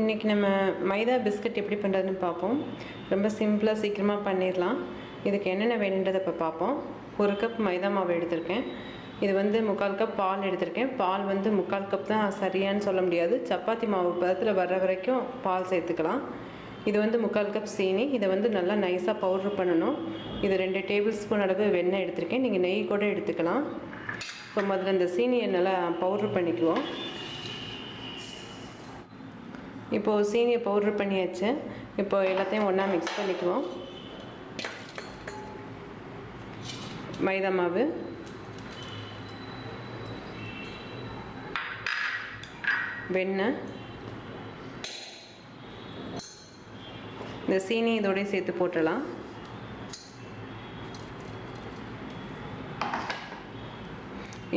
இன்றைக்கி நம்ம மைதா பிஸ்கட் எப்படி பண்ணுறதுன்னு பார்ப்போம். ரொம்ப சிம்பிளாக சீக்கிரமாக பண்ணிடலாம். இதுக்கு என்னென்ன வேணுன்றதை இப்போ பார்ப்போம். ஒரு கப் மைதா மாவு எடுத்திருக்கேன். இது வந்து முக்கால் கப் பால் எடுத்திருக்கேன். பால் வந்து முக்கால் கப் தான் சரியான்னு சொல்ல முடியாது. சப்பாத்தி மாவு பதத்தில் வர்ற வரைக்கும் பால் சேர்த்துக்கலாம். இது வந்து முக்கால் கப் சீனி. இதை வந்து நல்லா நைஸாக பவுட்ரு பண்ணணும். இது ரெண்டு டேபிள் ஸ்பூன் அளவு வெண்ணெய் எடுத்திருக்கேன். நீங்கள் நெய் கூட எடுத்துக்கலாம். இப்போ முதல்ல இந்த சீனியை நல்லா பவுட்ரு பண்ணிக்குவோம். இப்போது சீனியை பவுட்ரு பண்ணியாச்சு. இப்போ எல்லாத்தையும் ஒன்றா மிக்ஸ் பண்ணிக்குவோம். மைதா மாவு. வெண்ணெய். இந்த சீனி இதோடய சேர்த்து போட்டுடலாம்.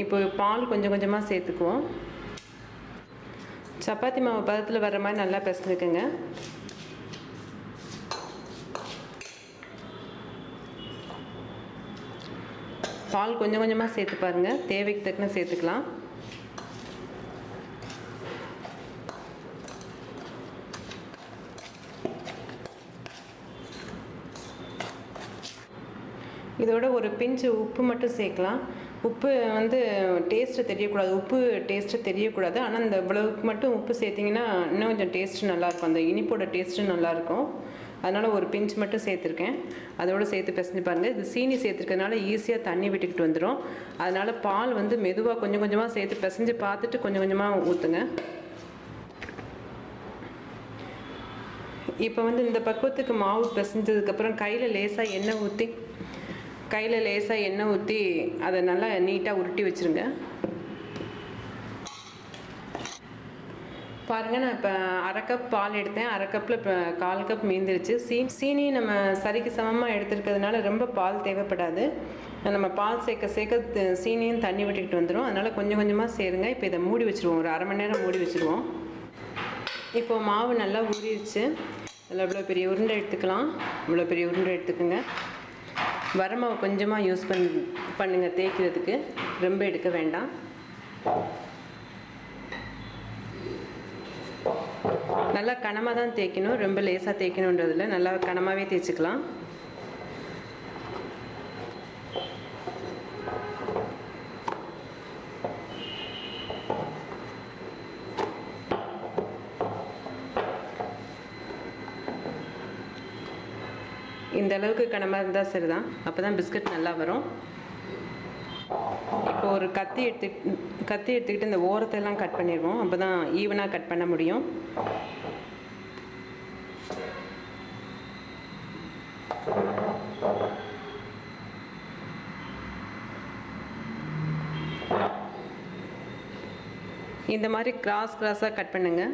இப்போ பால் கொஞ்சம் கொஞ்சமாக சேர்த்துக்குவோம். சப்பாத்தி மாவு பதத்தில் வர்ற மாதிரி நல்லா பிசைஞ்சுக்குங்க. பால் கொஞ்சம் கொஞ்சமாக சேர்த்து பாருங்கள் தேவைக்கு தக்கன சேர்த்துக்கலாம். இதோட ஒரு பிஞ்சு உப்பு மட்டும் சேர்க்கலாம். உப்பு வந்து டேஸ்ட்டு தெரியக்கூடாது. உப்பு டேஸ்ட்டு தெரியக்கூடாது. ஆனால் இந்த இவ்வளவுக்கு மட்டும் உப்பு சேர்த்திங்கன்னா இன்னும் கொஞ்சம் டேஸ்ட்டு நல்லாயிருக்கும் அந்த இனிப்போட டேஸ்ட்டு நல்லாயிருக்கும் அதனால் ஒரு பிஞ்ச் மட்டும் சேர்த்துருக்கேன். அதோடு சேர்த்து பிசைஞ்சு பாருங்கள் இது சீனி சேர்த்துருக்கறதுனால ஈஸியாக தண்ணி விட்டுக்கிட்டு வந்துடும் அதனால் பால் வந்து மெதுவாக கொஞ்சம் கொஞ்சமாக சேர்த்து பிசைஞ்சு பார்த்துட்டு கொஞ்சம் கொஞ்சமாக ஊற்றுங்க இப்போ வந்து இந்த பக்குவத்துக்கு மாவு பிசைஞ்சதுக்கப்புறம் கையில் லேசாக எண்ணெய் ஊற்றி கையில் லேசாக எண்ணெய் ஊற்றி அதை நல்லா நீட்டாக உருட்டி வச்சுருங்க. பாருங்கள் நான் இப்போ அரை கப் பால் எடுத்தேன். அரை கப்பில் இப்போ கால் கப் மீந்துருச்சு. சீ சீனி நம்ம சரிக்கு சமமாக எடுத்துருக்கிறதுனால ரொம்ப பால் தேவைப்படாது. நம்ம பால் சேர்க்க சேர்க்க சீனியும் தண்ணி விட்டுக்கிட்டு வந்துடும் அதனால் கொஞ்சம் கொஞ்சமாக சேருங்க. இப்போ இதை மூடி வச்சுருவோம். ஒரு அரை மணி நேரம் மூடி வச்சுருவோம். இப்போ மாவு நல்லா ஊறிடுச்சு அதில் இவ்வளோ பெரிய உருண்டை எடுத்துக்கலாம். இவ்வளோ பெரிய உருண்டை எடுத்துக்கோங்க. வரமாவை கொஞ்சமாக யூஸ் பண்ணி பண்ணுங்கள் தேய்க்கிறதுக்கு. ரொம்ப எடுக்க வேண்டாம். நல்லா கனமாக தான் தேய்க்கணும். ரொம்ப லேசாக தேய்க்கணுன்றதில் நல்லா கனமாகவே தேய்ச்சிக்கலாம். இந்த அளவுக்கு கனமாக இருந்தால் சரி தான் அப்போ தான் பிஸ்கட் நல்லா வரும். இப்போ ஒரு கத்தி எடுத்து கத்தி எடுத்துக்கிட்டு இந்த ஓரத்தையெல்லாம் கட் பண்ணிடுவோம். அப்போ தான் ஈவனாக கட் பண்ண முடியும். இந்த மாதிரி கிராஸ் கிராஸாக கட் பண்ணுங்கள்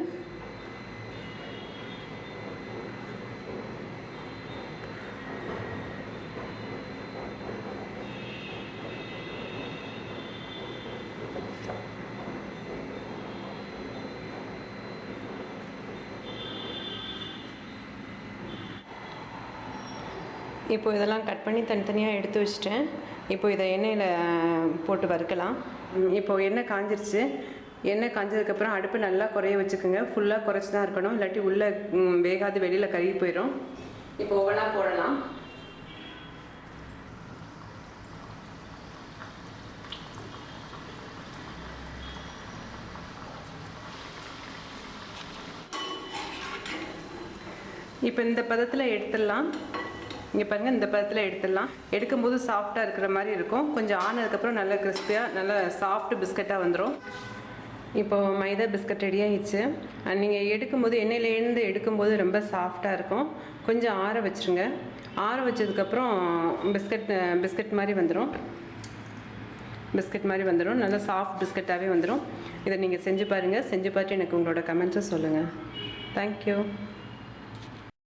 இப்போ இதெல்லாம் கட் பண்ணி தனித்தனியாக எடுத்து வச்சுட்டேன். இப்போ இதை எண்ணெயில் போட்டு வறுக்கலாம். இப்போ எண்ணெய் காஞ்சிருச்சு. எண்ணெய் காஞ்சதுக்கப்புறம் அடுப்பு நல்லா குறைய வச்சுக்கோங்க. ஃபுல்லாக குறைச்சி தான் இருக்கணும். இல்லாட்டி உள்ளே வேகாது வெளியில் கருகி போயிடும் இப்போ ஒவ்வொன்றா போடலாம். இப்போ இந்த பதத்தில் எடுத்துடலாம். இங்கே பாருங்கள் இந்த பதத்தில் எடுத்துடலாம். எடுக்கும்போது சாஃப்டாக இருக்கிற மாதிரி இருக்கும். கொஞ்சம் ஆனதுக்கப்புறம் நல்லா கிறிஸ்பியாக நல்லா சாஃப்ட் பிஸ்கட்டாக வந்துடும் இப்போது மைதா பிஸ்கட் ரெடி ஆகிடுச்சு நீங்கள் எடுக்கும்போது எண்ணெயிலேருந்து எடுக்கும்போது ரொம்ப சாஃப்டாக இருக்கும். கொஞ்சம் ஆற வச்சுருங்க. ஆற வச்சதுக்கப்புறம் பிஸ்கட் பிஸ்கட் மாதிரி வந்துடும் பிஸ்கட் மாதிரி வந்துடும் நல்லா சாஃப்ட் பிஸ்கட்டாகவே வந்துடும் இதை நீங்கள் செஞ்சு பாருங்கள் செஞ்சு பார்த்து எனக்கு உங்களோட கமெண்ட்ஸை சொல்லுங்கள் தேங்க்யூ